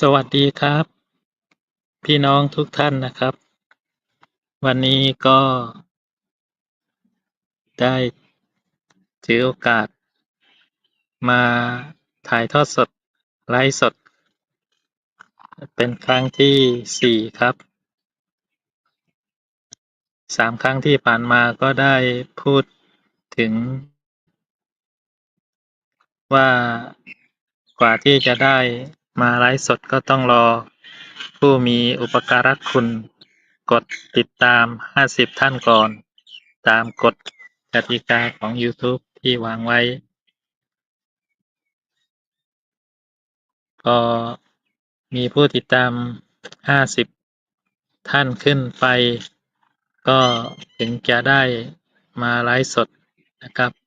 สวัสดีครับ พี่น้องทุกท่านนะครับ วันนี้ก็ ได้ถือโอกาส มาถ่ายทอดสด ไลฟ์สด เป็นครั้งที่สี่ครับสามครั้งที่ผ่านมาก็ได้พูดถึง ว่ากว่าที่จะได้ มาไลฟ์สดก็ต้องรอ ผู้มีอุปการะคุณ กดติดตาม 50 ท่านก่อน ตามกฎกติกาของ YouTube ที่วางไว้พอมีผู้ติดตาม 50 ท่านขึ้นไป ก็ถึงจะได้มาไลฟ์สดนะครับ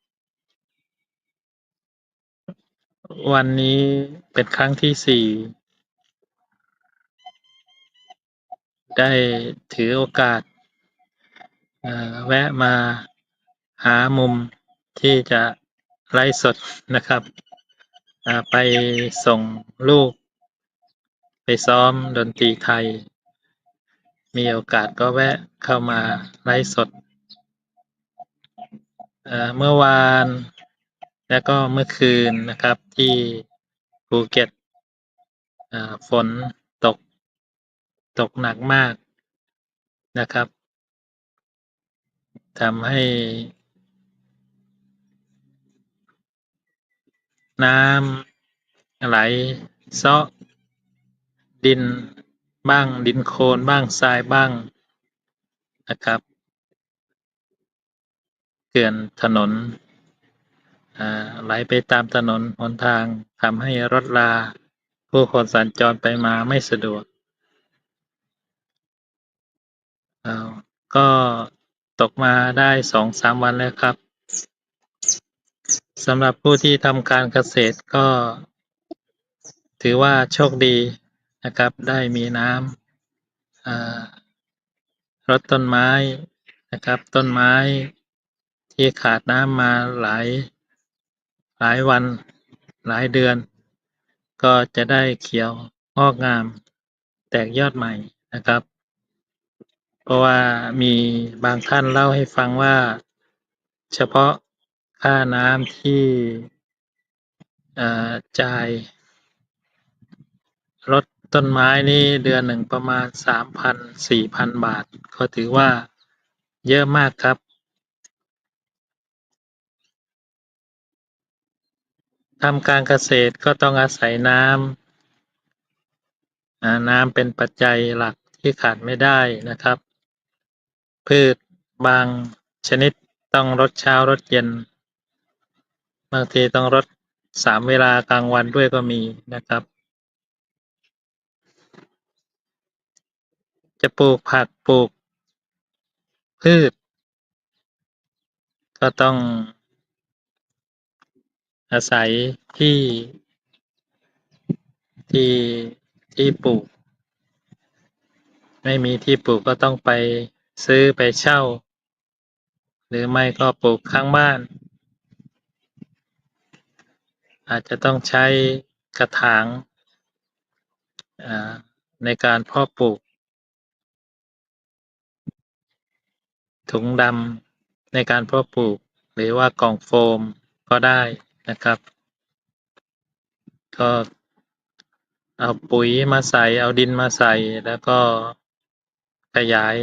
วันนี้เป็นครั้งที่สี่ ได้ถือโอกาสแวะมาหามุมที่จะไลฟ์สดนะครับ ไปส่งลูก ไปซ้อมดนตรีไทย มีโอกาสก็แวะเข้ามาไลฟ์สด เมื่อวาน และก็เมื่อคืนนะครับที่ภูเก็ตฝนตกตกหนักมากนะครับทำให้น้ำไหลเซาะดินบ้างดินโคลนบ้างทรายบ้างนะครับ เกลื่อนถนน ไหลไปตามถนนหนทางทำให้รถรา ผู้คนสัญจรไปมาไม่สะดวกก็ตกมาได้2-3วันแล้วครับสำหรับผู้ที่ทำการเกษตรก็ ถือว่าโชคดีนะครับ ได้มีน้ำรดต้นไม้นะครับ ต้นไม้ที่ขาดน้ำมาหลาย หลายวันหลายเดือน ก็จะได้เขียวงอกงาม แตกยอดใหม่นะครับ เพราะว่ามีบางท่านเล่าให้ฟังว่า เฉพาะค่าน้ำที่จ่ายรดต้นไม้นี่เดือนหนึ่งประมาณ3,000-4,000บาท ก็ถือว่าเยอะมากครับ ทำการเกษตรก็ต้องอาศัยน้ำน้ำเป็นปัจจัยหลักที่ขาดไม่ได้นะครับ พืชบางชนิดต้องรดเช้ารดเย็น บางทีต้องรด3เวลากลางวันด้วยก็มีนะครับ จะปลูกผักปลูกพืช ก็ต้อง อาศัยที่ที่ที่ปลูก ไม่มีที่ปลูกก็ต้องไปซื้อไปเช่า หรือไม่ก็ปลูกข้างบ้าน อาจจะต้องใช้กระถางในการเพาะปลูก ถุงดำในการเพาะปลูก หรือว่ากล่องโฟมก็ได้ นะครับ ก็เอาปุ๋ยมาใส่ เอาดินมาใส่ แล้วก็ขยาย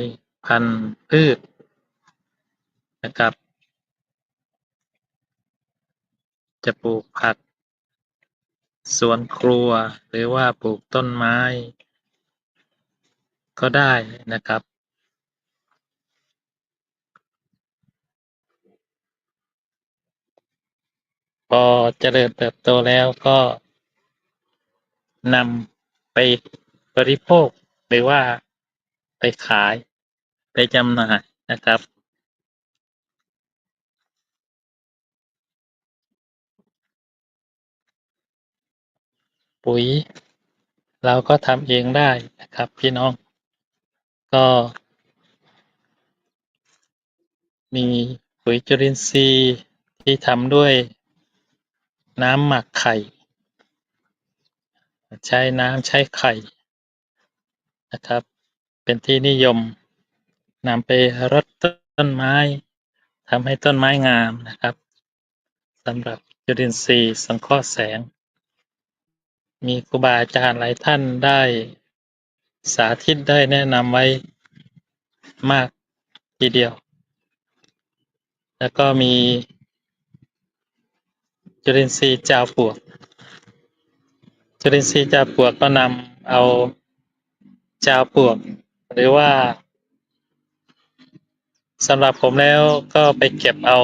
พันธุ์พืชนะครับ จะปลูกผักสวนครัวหรือว่าปลูกต้นไม้ ก็ได้นะครับ พอเจริญเติบโตแล้วก็นำไปบริโภคหรือว่าไปขายไปจำหน่ายนะครับ ปุ๋ย เราก็ทำเองได้นะครับ พี่น้อง ก็มีปุ๋ยจุลินทรีย์ที่ทำด้วย น้ำหมักไข่ ใช้น้ำใช้ไข่นะครับ เป็นที่นิยมนำไปรดต้นไม้ทำให้ต้นไม้งามนะครับสำหรับจุลินทรีย์สังเคราะห์แสง มีครูบาอาจารย์หลายท่านได้สาธิตได้แนะนำไว้มากทีเดียว แล้วก็มี จุลินทรีย์จาวปลวก จุลินทรีย์จาวปลวกก็นำเอาจาวปลวก หรือว่าสำหรับผมแล้วก็ไปเก็บเอา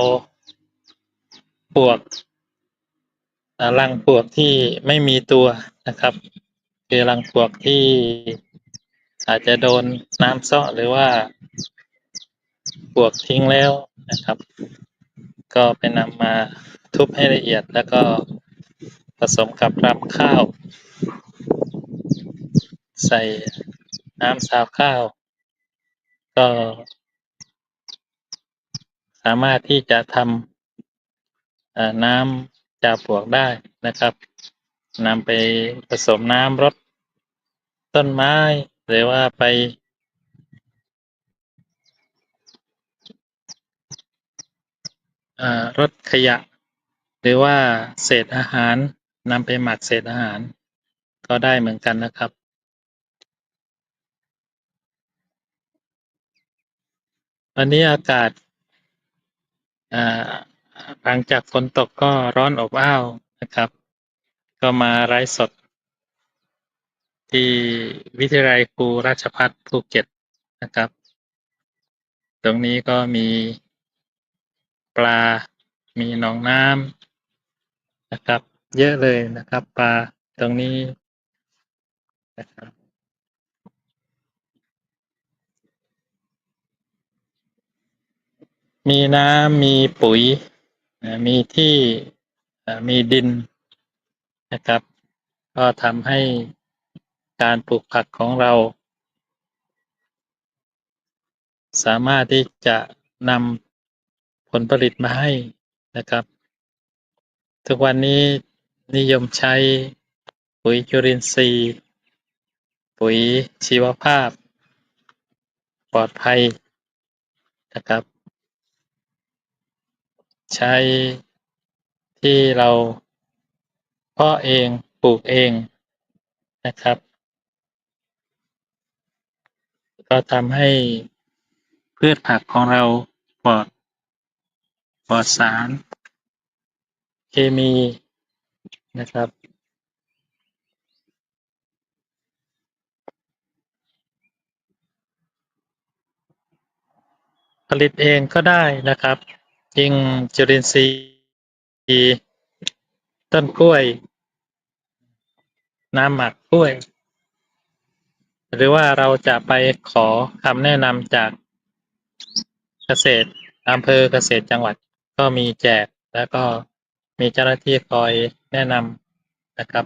ปลวกรังปลวกที่ไม่มีตัวนะครับ คือรังปลวกที่อาจจะโดนน้ำเซาะหรือว่าปลวกทิ้งแล้วนะครับ ก็ไปนำมา ทุบให้ละเอียดแล้วก็ผสมกับรำข้าว ใส่น้ำซาวข้าว ก็สามารถที่จะทำน้ำจาปวกได้นะครับนำไปผสมน้ำรดต้นไม้ หรือว่าไป รถขยะ หรือว่าเศษอาหารนำไปหมักเศษอาหาร ก็ได้เหมือนกันนะครับ วันนี้อากาศหลังจากฝนตกก็ร้อนอบอ้าวนะครับ ก็มาไลฟ์สด ที่วิทยาลัยครูราชพัฒภูเก็ตนะครับ ตรงนี้ก็มีปลามีหนองน้ำ นะครับ เยอะเลยนะครับ ปลาตรงนี้นะครับ มีน้ำมีปุ๋ยมีที่มีดินนะครับ ก็ทำให้การปลูกผักของเรา สามารถที่จะนำผลผลิตมาให้นะครับ ทุกวันนี้นิยมใช้ปุ๋ยจุลินทรีย์ ปุ๋ยชีวภาพ ปลอดภัยนะครับ ใช้ที่เราเพาะเองปลูกเองนะครับ ก็ทำให้พืชผักของเราปลอดปลอดสาร เคมีนะครับ ผลิตเองก็ได้นะครับ ยิงจุลินทรีย์ต้นกล้วย น้ำหมักกล้วย หรือว่าเราจะไปขอคำแนะนำจากเกษตรอำเภอเกษตรจังหวัดก็มีแจกแล้วก็ มีเจ้าหน้าที่คอยแนะนำนะครับ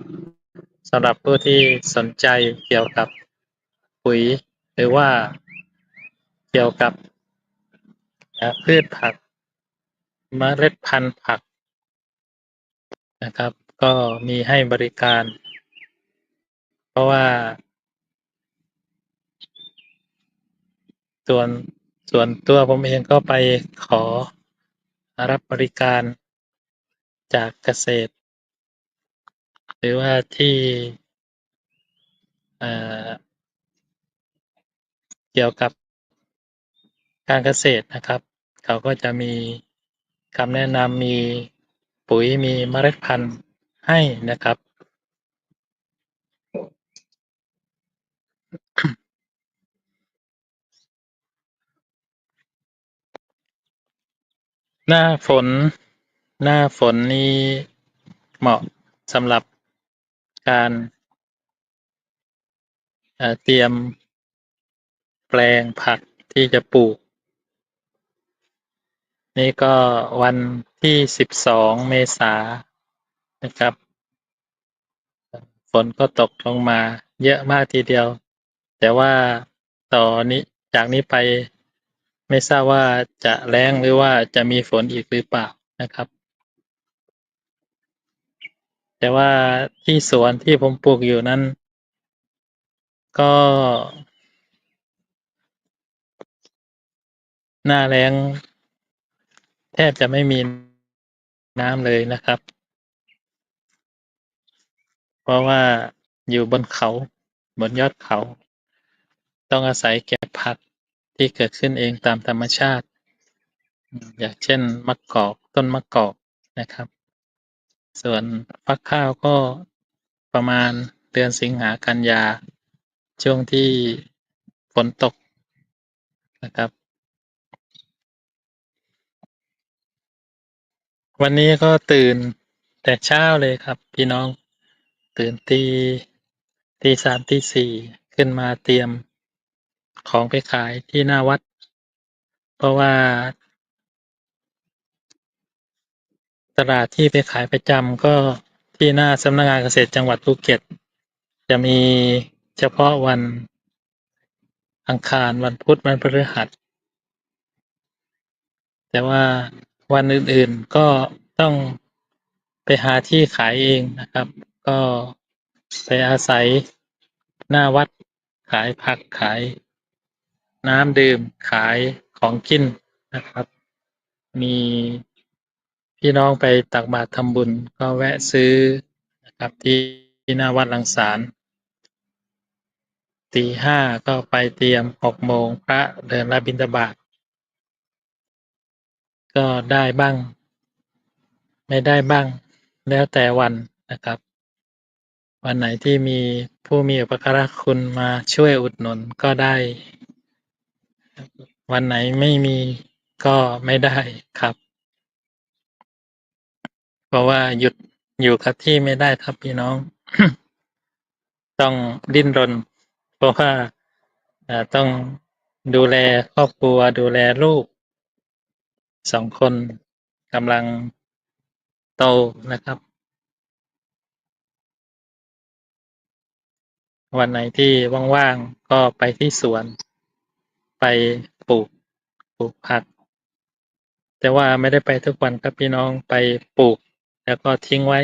สำหรับผู้ที่สนใจเกี่ยวกับปุ๋ย หรือว่าเกี่ยวกับพืชผักเมล็ดพันธุ์ผักนะครับ ก็มีให้บริการ เพราะว่า ส่วนส่วนตัวผมเองก็ไปขอรับบริการ จากเกษตร หรือว่าที่เกี่ยวกับการเกษตรนะครับ เขาก็จะมีคำแนะนำมีปุ๋ยมีเมล็ดพันธุ์ให้นะครับหน้าฝน หน้าฝนนี้เหมาะสำหรับการ เอ่อ เตรียมแปลงผักที่จะปลูก นี่ก็วันที่สิบสองเมษายนนะครับ ฝนก็ตกลงมาเยอะมากทีเดียว แต่ว่าต่อนี้จากนี้ไปไม่ทราบว่าจะแล้งหรือว่าจะมีฝนอีกหรือเปล่านะครับ แต่ว่าที่สวนที่ผมปลูกอยู่นั้น ก็ หน้าแล้งแทบจะไม่มีน้ำเลยนะครับ เพราะว่าอยู่บนเขาบนยอดเขา ต้องอาศัยเก็บผักที่เกิดขึ้นเองตามธรรมชาติ อย่างเช่นมะกอกต้นมะกอกนะครับ ส่วนฟักข้าวก็ประมาณเดือนสิงหากันยา ช่วงที่ฝนตกนะครับ วันนี้ก็ตื่นแต่เช้าเลยครับ พี่น้องตื่นตีตี3ตี4ขึ้นมาเตรียมของไปขายที่หน้าวัด เพราะว่า ตลาดที่ไปขายประจำก็ที่หน้าสำนักงานเกษตรจังหวัดภูเก็ต จะมีเฉพาะวันอังคารวันพุธวันพฤหัส แต่ว่าวันอื่นๆก็ต้องไปหาที่ขายเองนะครับ ก็ไปอาศัยหน้าวัดขายผักขาย น้ำดื่มขายของกินนะครับ มี พี่น้องไปตักบาตรทำบุญก็แวะซื้อนะครับที่หน้าวัดลังสาลตี5ก็ไปเตรียม6โมงพระเดินรับบิณฑบาตก็ได้บ้าง ไม่ได้บ้าง แล้วแต่วันนะครับ วันไหนที่มีผู้มีอุปการะคุณมาช่วยอุดหนุนก็ได้ วันไหนไม่มีก็ไม่ได้ครับ ราะว่าหยุดอยู่กับที่ไม่ได้ครับพี่น้อง ต้องดิ้นรน เพราะว่าต้องดูแลครอบครัวดูแลลูก2คนกำลังโตนะครับ วันไหนที่ว่างๆก็ไปที่สวน ไปปลูกปลูกผัก แต่ว่าไม่ได้ไปทุกวันครับพี่น้องไปปลูก แล้วก็ทิ้งไว้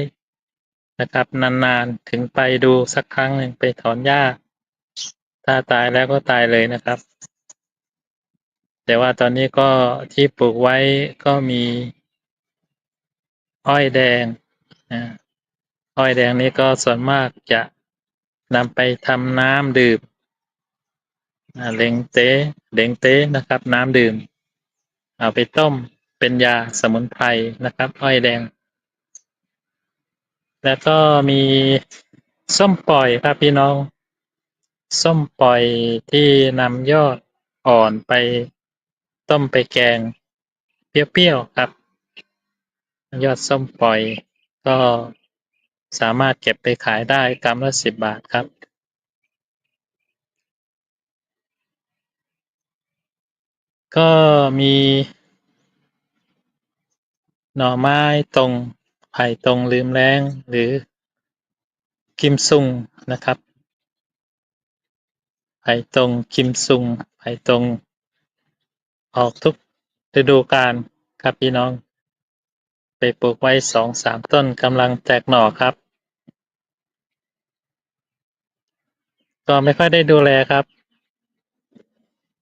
นะครับ นานๆถึงไปดูสักครั้งหนึ่งไปถอนหญ้า ถ้าตายแล้วก็ตายเลยนะครับ แต่ว่าตอนนี้ก็ที่ปลูกไว้ก็มี อ้อยแดงอ้อยแดงนี้ก็ส่วนมากจะนำไปทำน้ำดื่มเลงเต๊เลงเต๊นะครับ น้ำดื่ม เอาไปต้มเป็นยาสมุนไพรนะครับ อ้อยแดง แล้วก็มีส้มปล่อยครับพี่น้อง ส้มปล่อยที่นำยอดอ่อนไปต้มไปแกง เปรี้ยวๆครับ ยอดส้มปล่อยก็สามารถเก็บไปขายได้กรัมละ10บบาทครับ ก็มี หน่อไม้ตรง ไผ่ตรงลืมแล้งหรือกิมซุงนะครับ ไผ่ตรงกิมซุง ไผ่ตรง ออกทุกฤดูกาลครับพี่น้อง ไปปลูกไว้2-3ต้นกำลังแตกหน่อครับ ก็ไม่ค่อยได้ดูแลครับ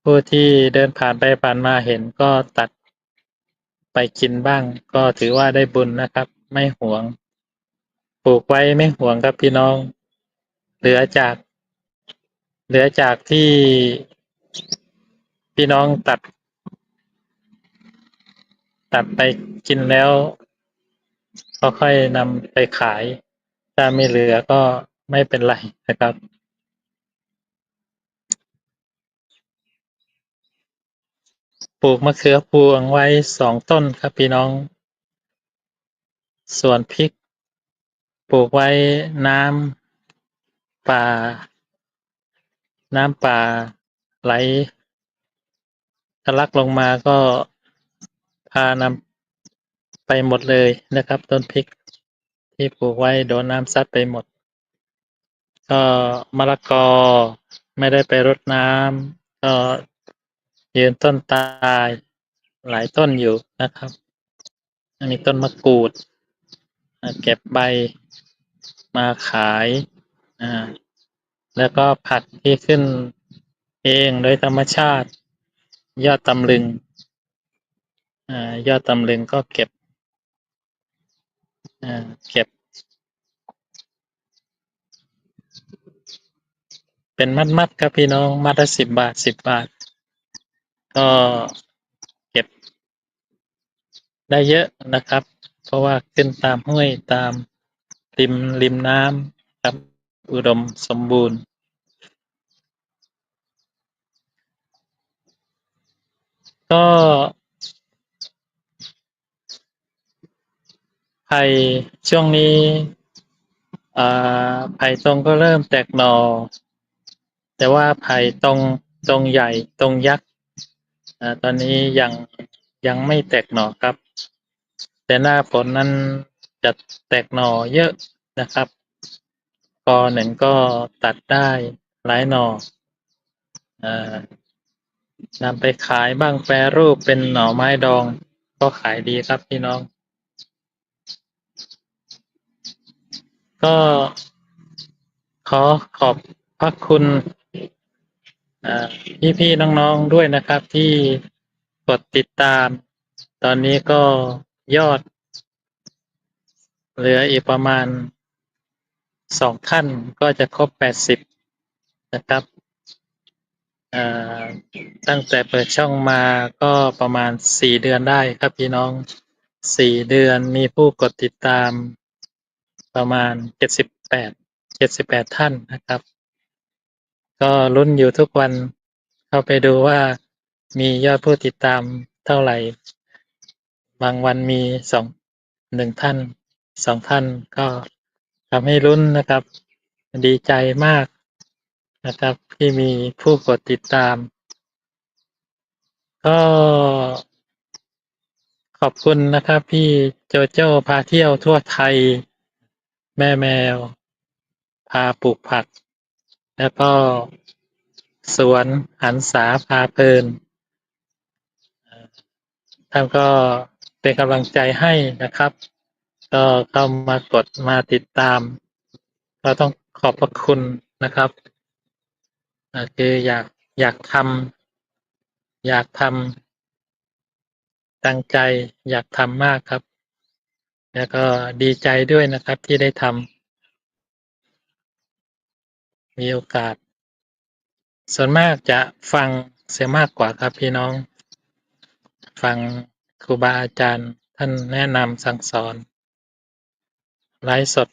ผู้ที่เดินผ่านไปผ่านมาเห็นก็ตัดไปกินบ้าง ก็ถือว่าได้บุญนะครับ ไม่หวง ปลูกไว้ไม่หวงครับพี่น้อง เหลือจาก เหลือจากที่พี่น้องตัด ตัดไปกินแล้ว ก็ค่อยนำไปขาย ถ้าไม่เหลือก็ไม่เป็นไรนะครับปลูกมะเขือพวงไว้2ต้นครับพี่น้อง ส่วนพริก ปลูกไว้น้ำป่า น้ำป่าไหลทะลักลงมาก็พานำไปหมดเลยนะครับ ต้นพริกที่ปลูกไว้โดนน้ำซัดไปหมด ก็มะละกอไม่ได้ไปรดน้ำก็ยืนต้นตายหลายต้นอยู่นะครับอันนี้ต้นมะกรูด เก็บใบมาขายอ่าแล้วก็ผักที่ขึ้นเองโดยธรรมชาติ ยอดตำลึงอ่ายอดตำลึงก็เก็บอ่าเก็บ เป็นมัดมัดๆครับพี่น้อง มัดละสิบบาทสิบบาท ก็เก็บได้เยอะนะครับ เพราะว่าขึ้นตามห้วยตามริมริมน้ำครับ อุดมสมบูรณ์ก็ไผ่ช่วงนี้อ่าไผ่ตรงก็เริ่มแตกหนอ แต่ว่าไผ่ตรงตรงใหญ่ตรงยักษ์อ่าตอนนี้ยังยังไม่แตกหน่อครับ แต่หน้าฝนนั้นจะแตกหน่อเยอะนะครับกอหนึ่งก็ตัดได้หลายหน่ออนำไปขายบ้างแปรรูปเป็นหน่อไม้ดอง ก็ขายดีครับพี่น้อง ก็ขอขอบพระคุณพี่พี่ๆน้องๆด้วยนะครับที่กดติดตาม ตอนนี้ก็ ยอด เหลืออีกประมาณสองท่านก็จะครบแปดสิบนะครับตั้งแต่เปิดช่องมาก็ประมาณสี่เดือนได้ครับพี่น้องสี่เดือนมีผู้กดติดตามประมาณเจ็ดสิบแปดเจ็ดสิบแปดท่านนะครับ ก็ลุ้นอยู่ทุกวันเข้าไปดูว่ามียอดผู้ติดตามเท่าไหร่ บางวันมีสองหนึ่งท่านสองท่านก็ทำให้ลุ้นนะครับ ดีใจมากนะครับ ที่มีผู้กดติดตาม ก็ขอบคุณนะครับพี่โจโจ้พาเที่ยวทั่วไทย แม่แมว พาปลูกผัก แล้วก็สวนหันษาพาเพลินท่านก็ เป็นกำลังใจให้นะครับ ก็เข้ามากดมาติดตาม ก็ต้องขอบพระคุณนะครับคืออยากอยากทำอยากทำตั้งใจอยากทำมากครับ แล้วก็ดีใจด้วยนะครับที่ได้ทำมีโอกาส ส่วนมากจะฟังเสียมากกว่าครับพี่น้อง ฟัง ครูบาอาจารย์ท่านแนะนำสั่งสอน ไลฟ์สด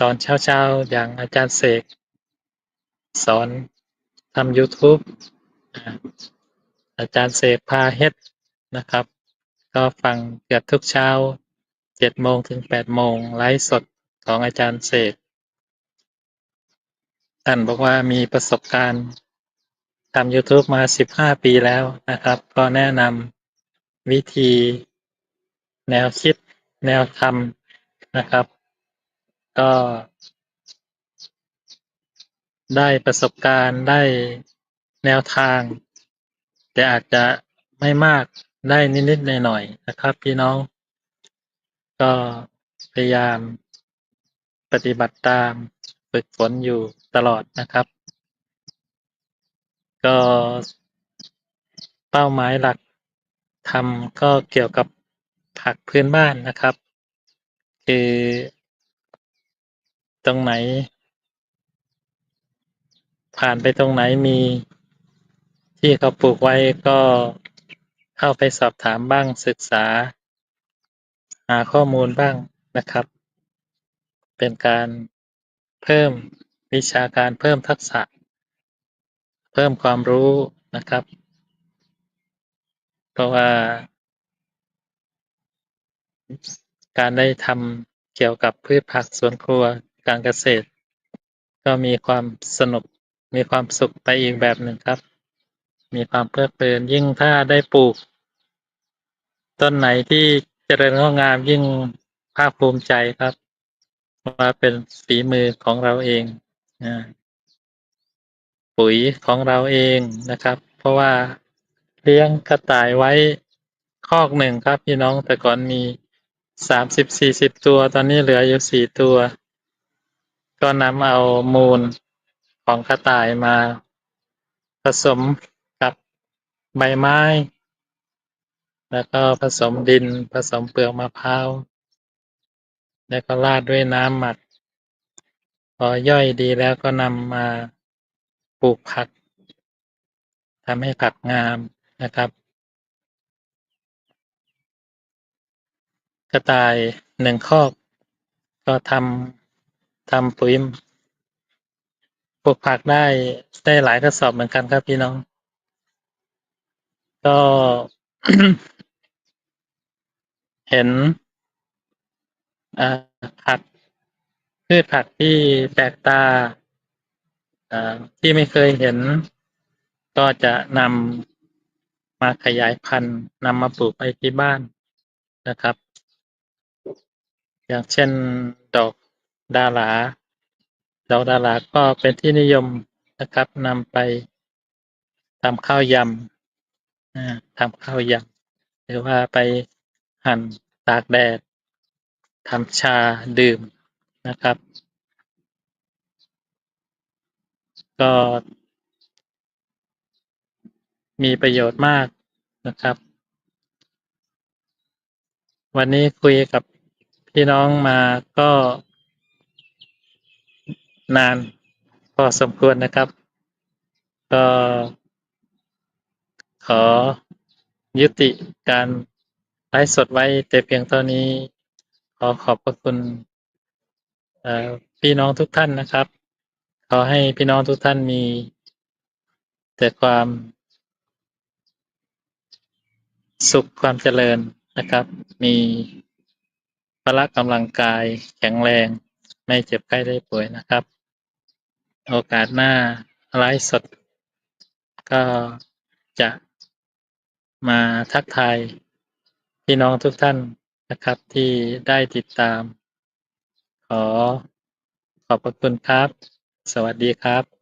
ตอนเช้าๆ อย่างอาจารย์เสก สอนทำ YouTube อาอาจารย์เสกพาเฮ็ดนะครับ ก็ฟังเกือบทุกเช้าเจ็ดโมงถึงแปดโมงไลฟ์สดของอาจารย์เสกท่านบอกว่ามีประสบการณ์ทำ YouTube มาสิบห้าปีแล้วนะครับ ก็แนะนำ วิธี แนวคิด แนวทำนะครับ ก็ ได้ประสบการณ์ได้แนวทาง แต่อาจจะไม่มากได้นิดๆหน่อยๆนะครับ พี่น้อง ก็พยายามปฏิบัติตามฝึกฝนอยู่ตลอดนะครับ ก็เป้าหมายหลัก ทำก็เกี่ยวกับผักพื้นบ้านนะครับ คือตรงไหน ผ่านไปตรงไหนมีที่เขาปลูกไว้ก็เข้าไปสอบถามบ้างศึกษา หาข้อมูลบ้างนะครับ เป็นการเพิ่มวิชาการเพิ่มทักษะ เพิ่มความรู้นะครับ เพราะว่า การได้ทำเกี่ยวกับพืชผักสวนครัวการเกษตร ก็มีความสนุกมีความสุขไปอีกแบบหนึ่งครับ มีความเพลิดเพลินยิ่งถ้าได้ปลูก ต้นไหนที่เจริญงอกงามยิ่งภาคภูมิใจครับว่าเป็นฝีมือของเราเองปุ๋ยของเราเองนะครับ เพราะว่า เลี้ยงกระต่ายไว้คอกหนึ่งครับพี่น้องแต่ก่อนมีสามสิบสี่สิบตัวตอนนี้เหลืออยู่สี่ตัว ก็นำเอามูลของกระต่ายมา ผสมกับใบไม้ แล้วก็ผสมดินผสมเปลือกมะพร้าว แล้วก็ราดด้วยน้ำหมัก พอย่อยดีแล้วก็นำมาปลูกผักทำให้ผักงาม นะครับ กระต่ายหนึ่งคอก ก็ทำทำปุ๋ยปลูกผักได้ได้หลายกระสอบเหมือนกันครับพี่น้อง ก็เห็นผักพืชผักที่แปลกตาที่ไม่เคยเห็น ก็จะนำ มาขยายพันธุ์นำมาปลูกไว้ที่บ้านนะครับ อย่างเช่นดอกดาหลาดอกดาหลาก็เป็นที่นิยมนะครับนำไปทำข้าวยำทำข้าวยำหรือว่าไปหั่นตากแดดทำชาดื่มนะครับ ก็ มีประโยชน์มากนะครับ วันนี้คุยกับพี่น้องมาก็ นานพอสมควรนะครับ ก็ขอยุติการไลฟ์สดไว้แต่เพียงเท่านี้ ขอขอบพระคุณพี่น้องทุกท่านนะครับ ขอให้พี่น้องทุกท่านมีแต่ความ สุขความเจริญนะครับ มีพละกำลังกายแข็งแรง ไม่เจ็บไข้ได้ป่วยนะครับ โอกาสหน้าไลฟ์สด ก็จะมาทักทายพี่น้องทุกท่านนะครับที่ได้ติดตาม ขอขอบพระคุณครับ สวัสดีครับ